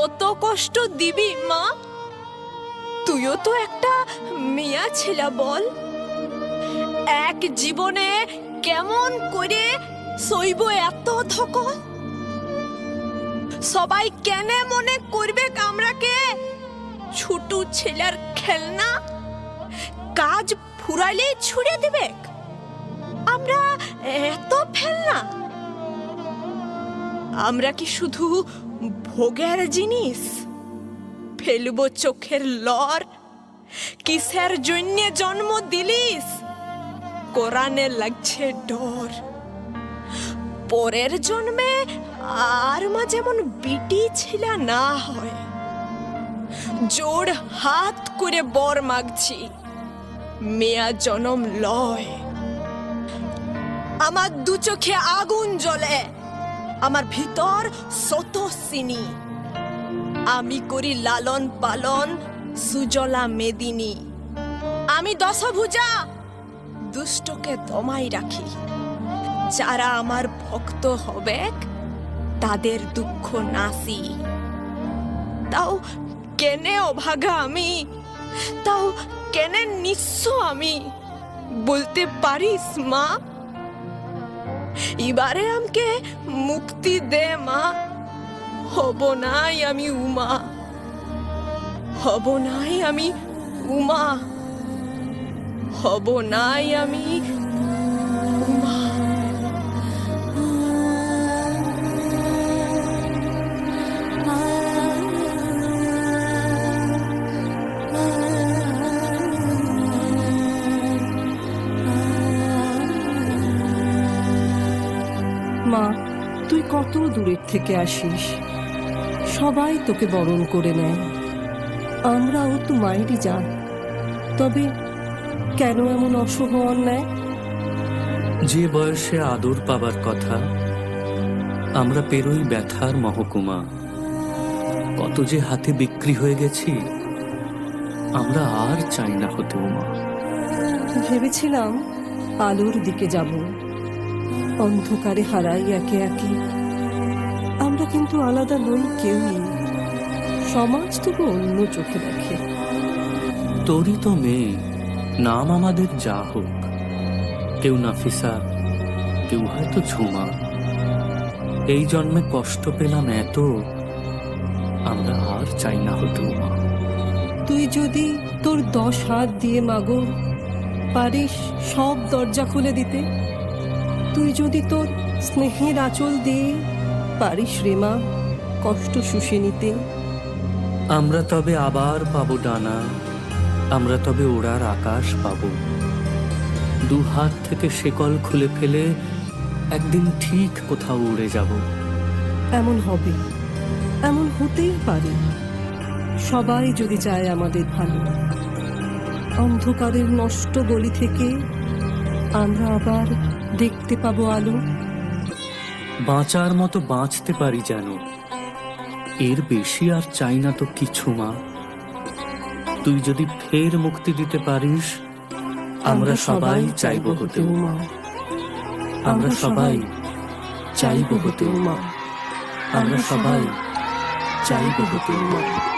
কত কষ্ট দিবি, মা। তুইও তো একটা মেয়া ছেলে, বল। এক জীবনে কেমন করে সইব এত ধকল? সবাই কেন মনে করবে আমরাকে ছোট ছেলের খেলনা? কাজ ফুরাইলে ছুড়ে দেবে? আমরা এত ফেলনা? আমরা কি শুধু ভোগের জিনিস? ফেলব চোখের লর। কিসের জন্য জন্ম দিলিস? কোরআনে লাগছে ডর। পরের জন্মে আর মা যেমন বিটি ছিল না হয় জোড় হাত করে বর মাগছি, মেয়া জনম লয়। আমার দু চোখে আগুন জ্বলে। আমার ভিতর শত আমি করি লালন পালন সুজলা মেদিনী। আমি দশভুজা দুষ্টকে দমাই রাখি। যারা আমার ভক্ত হবে, তাদের দুঃখ নাসি। তাও কেনে অভাগা আমি? তাও কেনে নিঃস্ব আমি? বলতে পারিস মা? এবারে আমাকে মুক্তি দে, মা। হব নাই আমি উমা। হব নাই আমি উমা। হব নাই আমি উমা। মা তুই কত দূরের থেকে আসিস? সবাই তোকে বরণ করে নেয়। আমরাও তো মায়েরই যান তবে কেন এমন অশুভ অন্যায়? যে বয়সে আদর পাবার কথা আমরা পেরোই ব্যথার মহকুমা। কত যে হাতে বিক্রি হয়ে গেছি আমরা আর চাই না হতে মা। ভেবেছিলাম আলোর দিকে যাব। অন্ধকারে হারাই একে একে। আমরা কিন্তু আলাদা নই কেউই সমাজ তবু অন্য চোখে দেখে। তোরই তো মেয়ে নাম আমাদের যা হোক। কেউ নাফিসা কেউ হয়তো ঝুমা। এই জন্মে কষ্ট পেলাম এত আমরা আর চাই না হতে মা। তুই যদি তোর দশ হাত দিয়ে মাগো পারিস সব দরজা খুলে দিতে। তুই যদি তোর স্নেহের আঁচল দিয়ে পারিস রেমা কষ্ট শুষে নিতে। আমরা তবে আবার পাবো ডানা আমরা তবে ওড়ার আকাশ পাবো। দু হাত থেকে শেকল খুলে ফেলে একদিন ঠিক কোথাও উড়ে যাব। এমন হবে এমন হতেই পারে। সবাই যদি চায় আমাদের ভালো অন্ধকারের নষ্ট গলি থেকে আমরা আবার দেখতে পাবো আলো। বাঁচার মতো বাঁচতে পারি যেন। এর বেশি আর চাই না তো কিছু, মা। তুই যদি ফের মুক্তি দিতে পারিস, আমরা সবাই চাইব হতে মা। আমরা সবাই চাইব হতে মা। আমরা সবাই চাইব হতে মা।